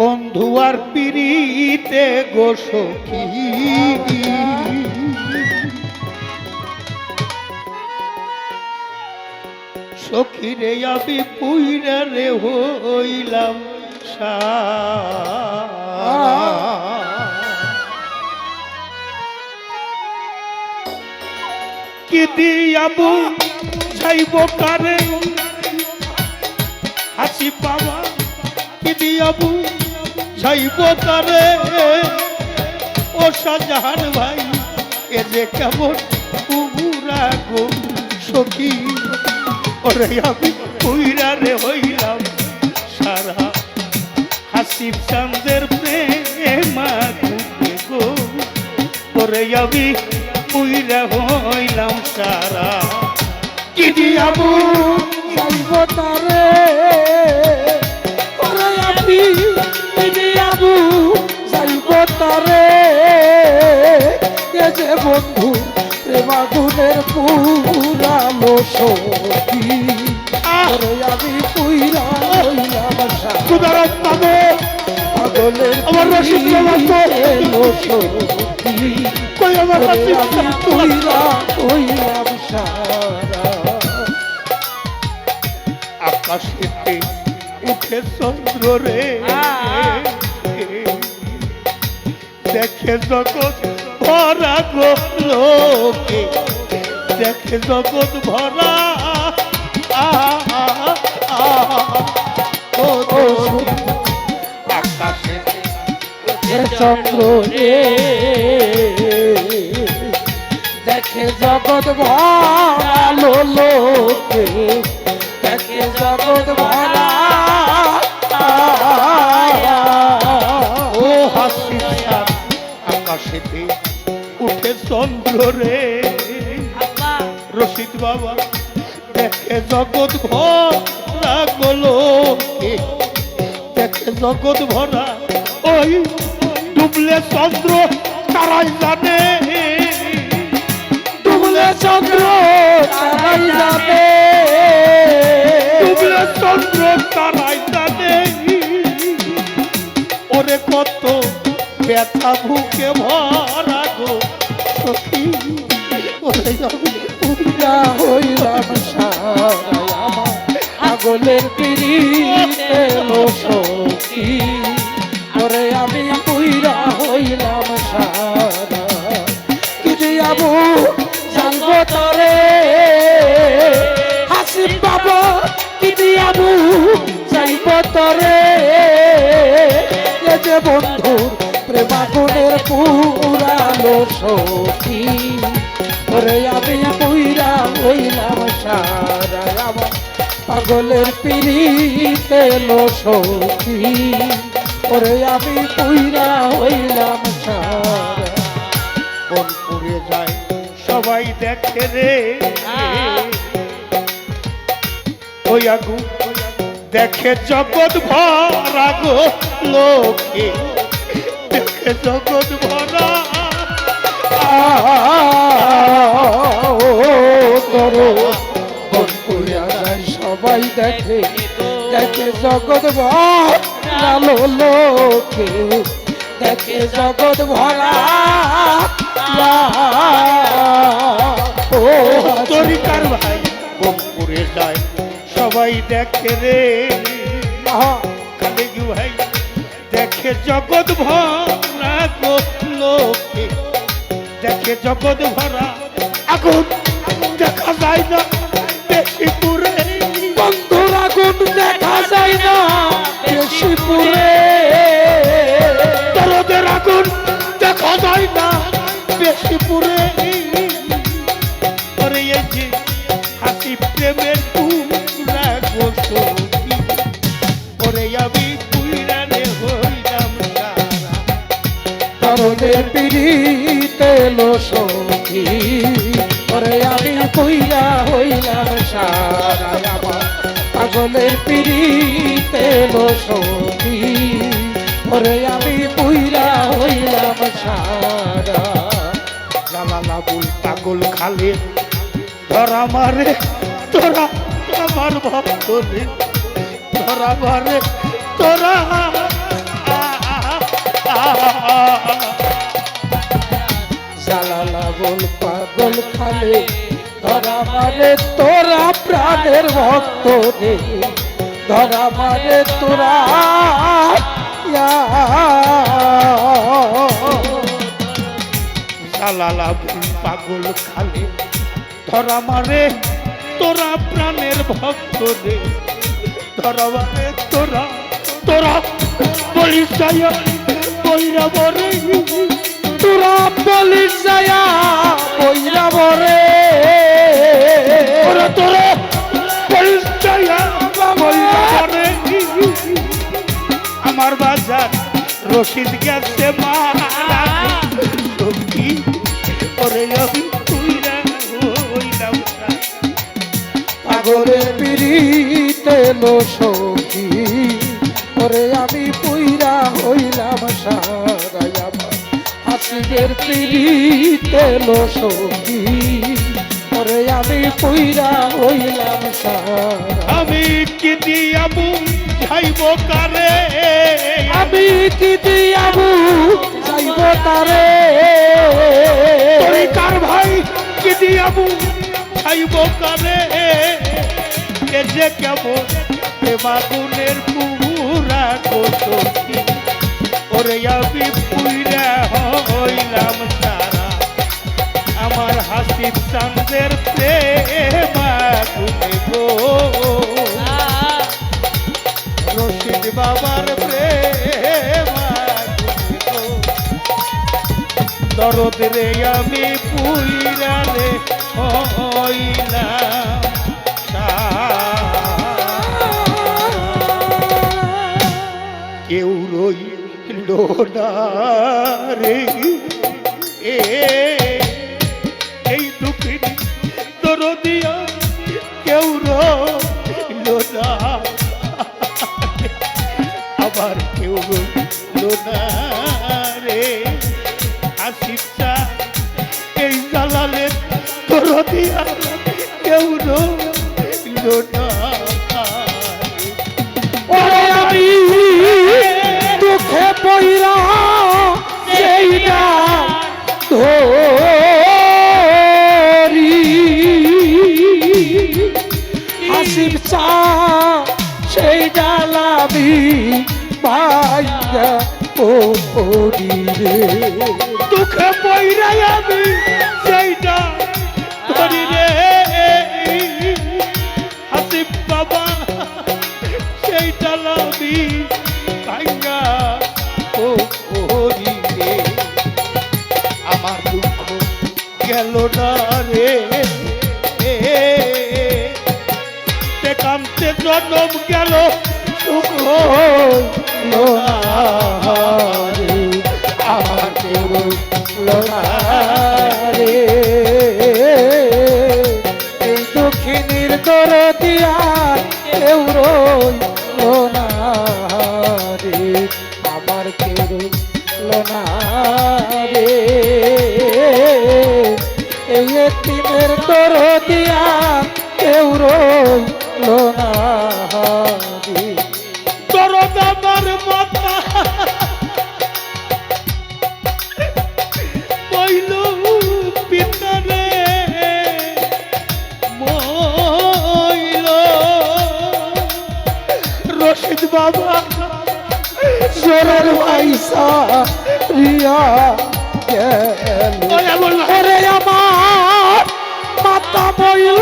বন্ধু আর পিড়িতে গো সখী। সখী রে, আমি পুইরা রে হইলাম কি দিয়াবু যাইব কারে? হাসি পাওয়া কি দিয়াবু যাইব কারে ও শাহজাহান ভাই, এ যে কেমন কুকুরা গো সখী। ওরে আমি কুইরা রে হইলাম সারা। হাসিব চান্দের প্রেমা ঘুরে গো। ওরে আমি কুইরা হইলাম সারা। কি দিয়াবু? যাইব তারে। ওরে আমি দিদি যাইব তারে। যে বন্ধু প্রেমাগুনের সখী। ওরে আমি পুইরা হইলাম সুদারক পাবো পাগলের আমার রশিদ বাবা তো। এলো সখী। কই আমার ওরে হাসিব আমি চাঁদ পুইরা হইলাম সারা আকাশেতে উঠে চন্দ্র রে। দেখে জগৎ ভরা গো লোকে। দেখে জগৎ ভরা। চন্দ্র রে দেখে জগৎ ভালো লোকে। বাবা, দেখে জগৎ ভরা গলো। দেখে জগৎ ভরা, ওই ডুবলে চন্দ্র তারাই জানে। ডুবলে চন্দ্র তারাই যাবে ডুবলে চন্দ্র তারাই জানে। ওরে কত ব্যথা, বুকে ভরা গো। সখী ওরে পুরা হইলাম আগলের পিড়িতে সখী ওরে আমি পুইরা হইলাম সারা কিছু আবু জানব তরে। হাসিম বাবা কিদি আবু যাইব তরে। এ যে বন্ধুর প্রেমাগুনের পুরালো সখী ওরে আমি হইলাম সারা আমার পাগলের পিড়িতে লো ওরে আমি পুইরা হইলাম বনপুরে যায়, সবাই দেখে রে। ওই আগু দেখে জগৎ ভরা গো লোকে। দেখে জগৎ ভরা। করো। সবাই দেখে দেখে জগৎ ভালো লোকে। দেখে জগৎ ভরা ও ভাই বনপুরে যায়, সবাই দেখে রে। খালি ভাই? দেখে জগৎ ভরা লোকে। দেখে জগৎ ভরা, আগুন। দেখা যায় না বেশি পুরে বন্ধুর আগুন দেখা যায় না বেশি পুরে পিড়িতে বসতি ওরে আমি পুইরা হইলাম সারা লালা বুল পাগল খালে। ধরা মারে তোরা আমার ভক্ত ধরা মারে তোরা জালালা বল পাগল খালে। ধরা মারে, তোরা প্রাণের ভক্ত নেই ধরা মারে তোরা। লালা পাগল খালে, ধরা মারে তোরা প্রাণের ভক্ত রে। ধরা মারে তোরা তোরা বলিস বইরা বরে। তোরা বলিস বরে। তোরা। আমার বাজার রশিদ গেছে ওরে আমি। পাগলের পিড়িতে সখী ওরে আমি পুইরা হইলাম সারাই আমার। হাসিদের পিড়িতে সখী ওরে আমি পুইরা হইলাম সারা। আমি কি দিয়াবু যাইব কারে? আমি কি দিয়াবু? যাইব তারে তরিকার ভাই কি দিয়াবু? যাইব কারে? এ যে কেমন প্রেমাগুনের পুরা কোসকি ওরে আমি পুইরা হইলাম সারা। আমার হাসির চান্দের প্রেমাগুনে গো। বাবার প্রেমাগুনে গো দরদ রে আমি পুইরা রে। কেউ রইল না রে এ আসিফটা এই জালালে তোর দিয়া কেউ রইল রে। দুঃখে পইরাই আমি সেইটা ধরি রে। হাসিফ বাবা, সেইটা লাভি ভাঙ্গা ও হরি রে। আমার দুঃখ গেল না রে। তে কান্তে জনম গেল, সুখ হইল না। রইল না রে এই তিনের দর দিয়া কেউ রইল না রে দরদ মাথা বইল জোরের পয়সা রিয়া। ওরে আমার মাতা বইল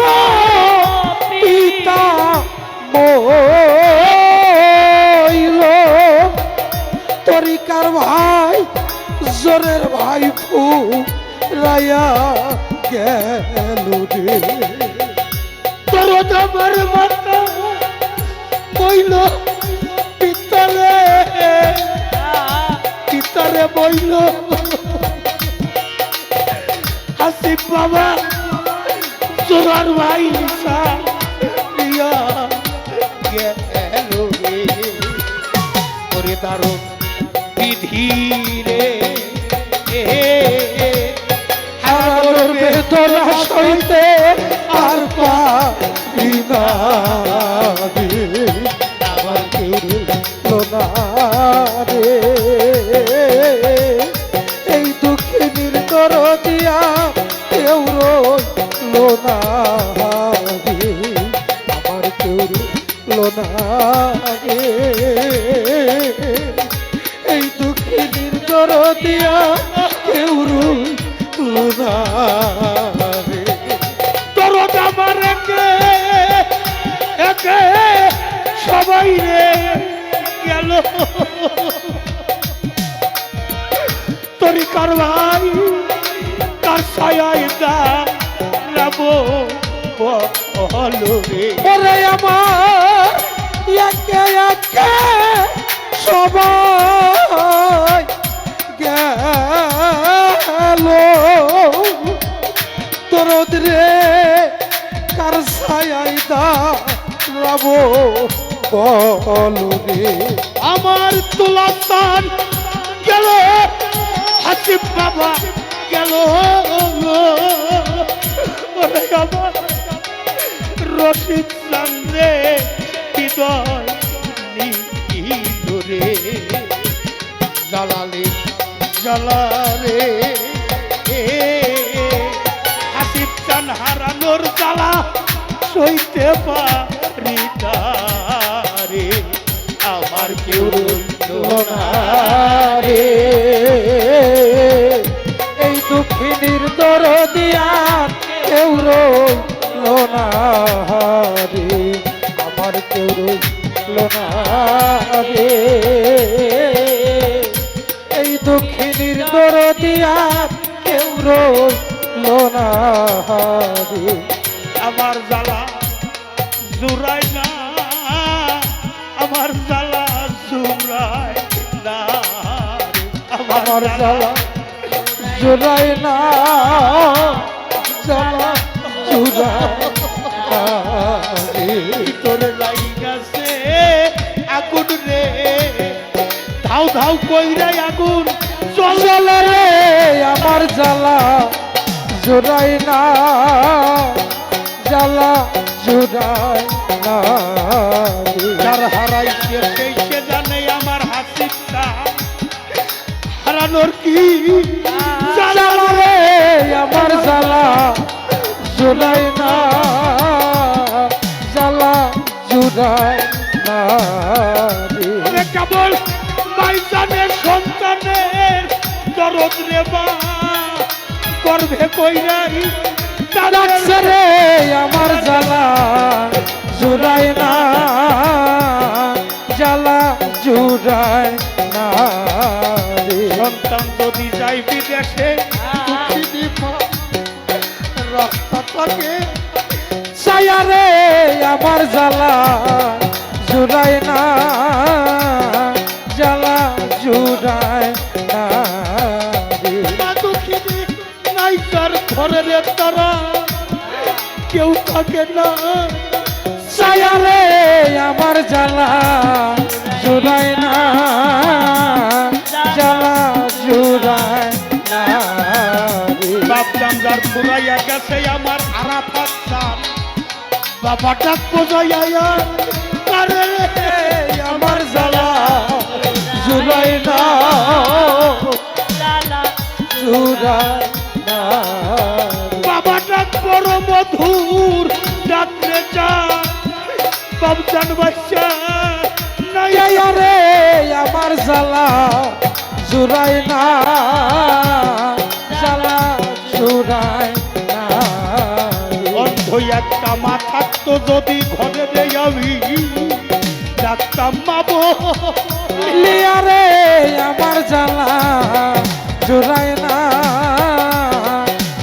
পিতা বইল। তরিকার ভাই জোরের ভাই ফু রায়া গেল রে। দরদ আমার বইল। বইল। হাসিফ বাবা জোরার ভাই সা দিয়া গেল রে। ওরে দারুণ বিধি রে। এ সইতে আর পারি না রে এই দুঃখিনীর দরদিয়া কেউ রইল না রে তোর আমার একে একে সবাই রে গেল। তরিকার ভাই কার ছায়ায় দা ওরে আমার, একে সবাই গেল। তোর রে, কার ছায়াই দা রাব বল রে। আমার তুলাস্তান গেল, হাসিব বাবা গেল। আমার রশিদ চান্দে হৃদয় নিহিল রে জালালে জালালে এ হাসিব চান হারানোর জ্বালা সইতে পারি না রে আমার কেউ রে। এই দুঃখিনীর দরদিয়া কেউ রইল না আমার কেউ রইল না রে এই দুঃখিনীর দরদিয়া কেউ রইল না আমার জ্বালা জুড়াই না, আমার জ্বালা জুড়াই না। আমার জ্বালা জুড়াই না জ্বালা তোর আগুন রে। ধাও ধাও কইরাই আগুন চল রে। আমার জ্বালা জুড়াই না। জ্বালা জুড়াই না। যার হারাইছে সেই জানে আমার হাসিটা। হারানোর কি জ্বালা রে আমার জ্বালা জুড়াই না জ্বালা জুড়াই না কেবল বাইজানের সন্তানের দরদ রে বা গর্ভে কইরাই ডাকছে রে আমার জ্বালা জুড়াই না জ্বালা জুড়াই না সন্তান যদি যাই বিদেশে ছায়া রে আমার জ্বালা জুড়াই না। জ্বালা জুড়াই না রে। মা দুঃখিনী নাই তার ঘরের তারা। কেউ থাকে না। ছায়া রে আমার জ্বালা বাবাটা বোঝাইয়া আরে আমার জ্বালা জুড়াই না জুড়াই না রে। বাবাটা বড় মধুর ডাকরে যা বাবজান বাচ্চা রে আমার জ্বালা জুড়াই না জ্বালা জুড়াই না। অন্ধ একটা মা থাকতো যদি ঘরে আমি ডাক্তার মাবো লিয়া রে আমার জ্বালা জুড়াই না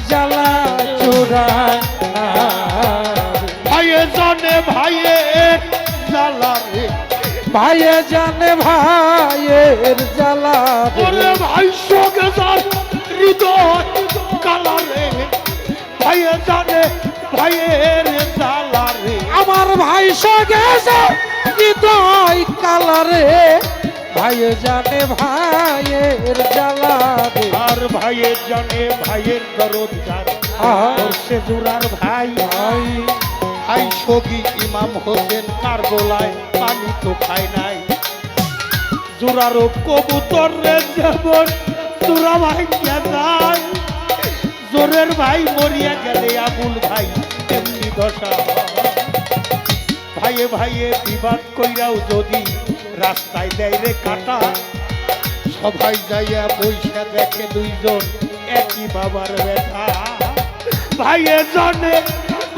জ্বালা রে। ভাইয়ে জানে ভাইয়ে জ্বালা রে। ভাইয়ে জানে ভাইয়ের জ্বালা ভাই সঙ্গে যার হৃদয় ভাই হৃদয় কালারে। ভাই জানে ভাইয়ের জ্বালা আর ভাইয়ের জানে ভাইয়ের দরদ সে জুরার ভাই। ভাই। ভাই সগি ইমাম হোসেন কারগোলায় পানি তো খায় নাই। জোরারও কবুতর রে যেমন জোরা ভাইয়া যায়। জোরের ভাই মরিয়া গেলে আবুল ভাই এমনি দশা ভাইয়ে ভাইয়ে বিবাদ কইরাও যদি রাস্তায় দেয় রে কাটা। সবাই যাইয়া পয়সা দেখে দুইজন একই বাবার ব্যথা ভাইয়ে জানে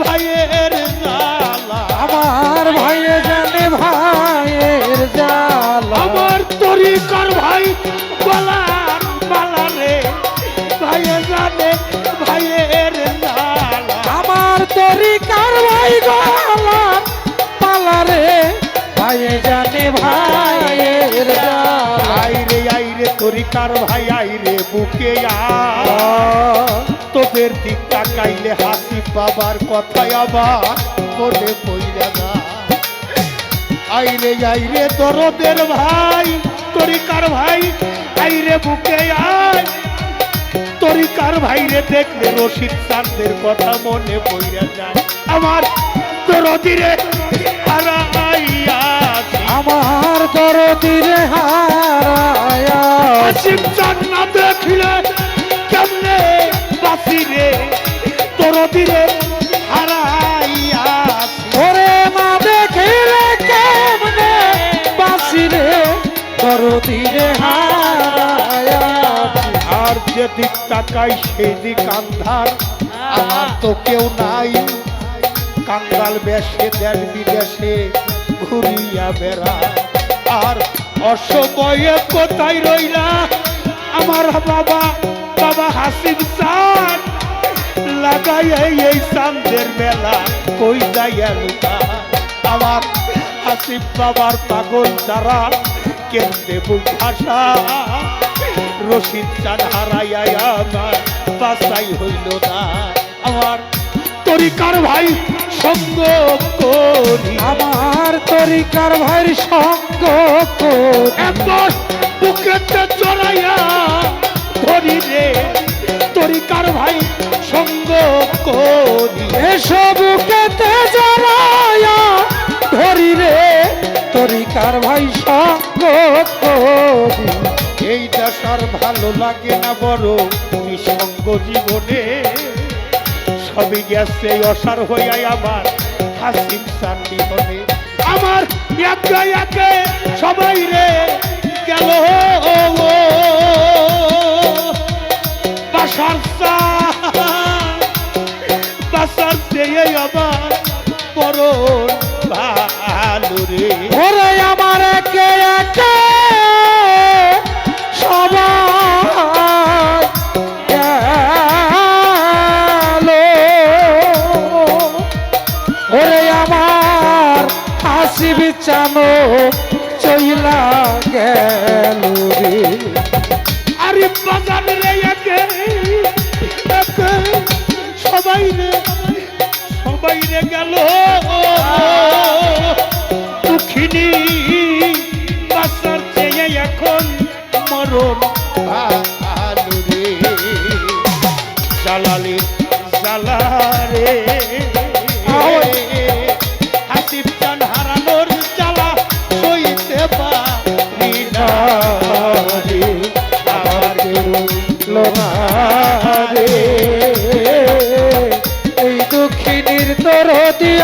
ভাইয়ের জ্বালা। আমার ভাইয়ে জানে ভাইয়ের জ্বালা। আমার তরিকার ভাই বলার মালা রে। ভাইয়ে জানে ভাইয়ের জ্বালা। আমার তরিকার ভাই গলা ভাইয়ে জানে ভাইয়ের আইরে আইরে তরিকার ভাই আইরে বুকে আয় তোদের দিক তাকাইলে হাসি বাবার কথাই আবার মনে পইরা না। আইরে আইরে দরদের ভাই তরিকার ভাই আইরে বুকে আয় তরিকার ভাইরে দেখলে রশিদ চাঁদের কথা মনে পইরা যায়। আমার দরদিরে হারাইয়া আমার দরদিরে হারায়া। চাঁদ না দেখিলে কেমনে বাসি রে? দরদিরে হারাইয়া ওরে না দেখিলে কেমনে বাসিরে দরদিরে হারায়া। আর যেদিক তাকাই সেদিক আন্ধার। আমার তো কেউ নাই। কাঙ্গাল বেশে দেশ বিদেশে ঘুরিয়া বেড়া আর অসময়ে কোথায় রইলা? আমার বাবা বাবা হাসিম চান। লাগাই এই চান্দের মেলা, কই যাইয়া লুকা আমার হাসিম বাবার পাগল দ্বারা কেন্দ্রে ভাষা রশিদ চান হারাইয়া আমার, বাসাই হইল না। আমার তরিকার ভাই সঙ্গ করি। আমার তরিকার ভাইয়ের সঙ্গ করি। একবার বুকেতে চড়াইয়া ধরি রে তরিকার ভাই সঙ্গ করি। এসব কেতে জড়ায়া ধরি রে তরিকার ভাই সঙ্গ করি। এই দশার ভালো লাগে না বড় নিঃসঙ্গ জীবনে। সবই গেছে, অসার হইয়া আমার হাসিম সান্ডি মনে। আমার একে একে সবাই রে, গেল বাসার চা আমার বড় একে বাজার রে একে একে সবাই রে গেল। দুঃখিনী